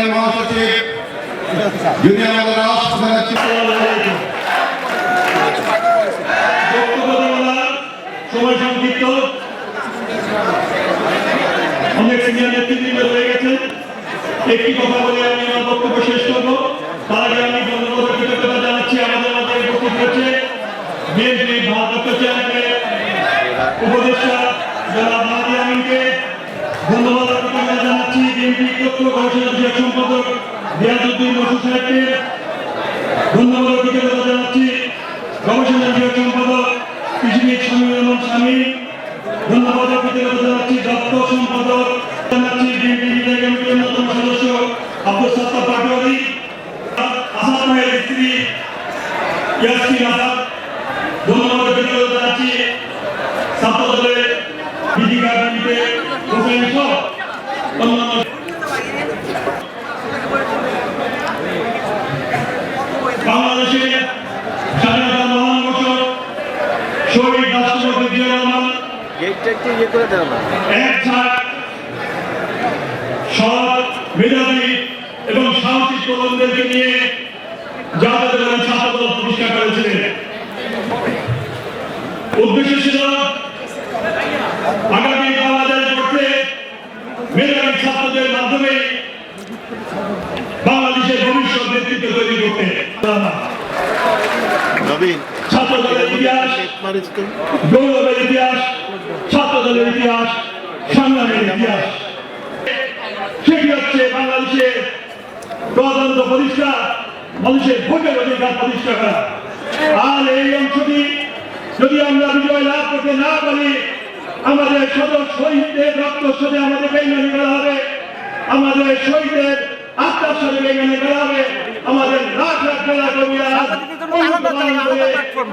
সংগঠনের মহাসচিব দেওয়ার সময় সংক্ষিপ্ত। অনেক সিনিয়র নেতৃবৃন্দ হয়ে গেছে একটি কথা বলে আমি আমার বক্তব্য শেষ করব। তার আগে আমি কৃতজ্ঞতা জানাচ্ছি। আমাদের মাঝে উপস্থিত হয়েছে উপদেষ্টা জনাব ধন্যবাদ জানাচ্ছি। বিএনপি তথ্য গবেষণা রিয়াজউদ্দিন বসু সাহেবকে ধন্যবাদ কৃতজ্ঞতা জানাচ্ছি। গবেষণা বিষয়ক সম্পাদক কৃষিবিদ সমীর রহমান স্বামী, ধন্যবাদ কৃতজ্ঞতা জানাচ্ছি। দপ্তর সম্পাদক, জানাচ্ছি বিএনপি বিদায় কমিটির অন্যতম সদস্য আব্দুল সত্তার পাটোয়ারি, আসাদ ভাইয়ের স্ত্রী ইয়াসমিন আসাদ। ধন্যবাদ কৃতজ্ঞতা জানাচ্ছি ছাত্র দলের বিধিকা কমিটিতে অন্যান্য শহীদ রাষ্ট্রপতি জিয়া রহমান গেটটা একটু ইয়ে করে দেও না। এক ঝাঁক সৎ মেধাবী এবং সাহসী তরুণদেরকে নিয়ে জাতীয় দলের ছাত্রদল প্রতিষ্ঠা করেছিলেন। উদ্দেশ্য ছিল আগামী বাংলাদেশ করতে মেধাবী ছাত্রদের মাধ্যমে বাংলাদেশের ভবিষ্যৎ নেতৃত্ব তৈরি করতে। নবীন ছাত্র দলের ইতিহাস, গৌরবের ইতিহাস ছাত্র দলের ইতিহাস, সংগ্রামের ইতিহাস। সেটি হচ্ছে বাংলাদেশের গণতন্ত্র প্রতিষ্ঠা মানুষের ভোটের অধিকার প্রতিষ্ঠা করা। আর এই অংশটি যদি আমরা বিজয় লাভ করতে না পারি, আমাদের শত শহীদদের রক্ত সাথে আমাদের বেইমানি করা হবে। আমাদের শহীদের আত্মার সাথে বেইমানি করা হবে। for my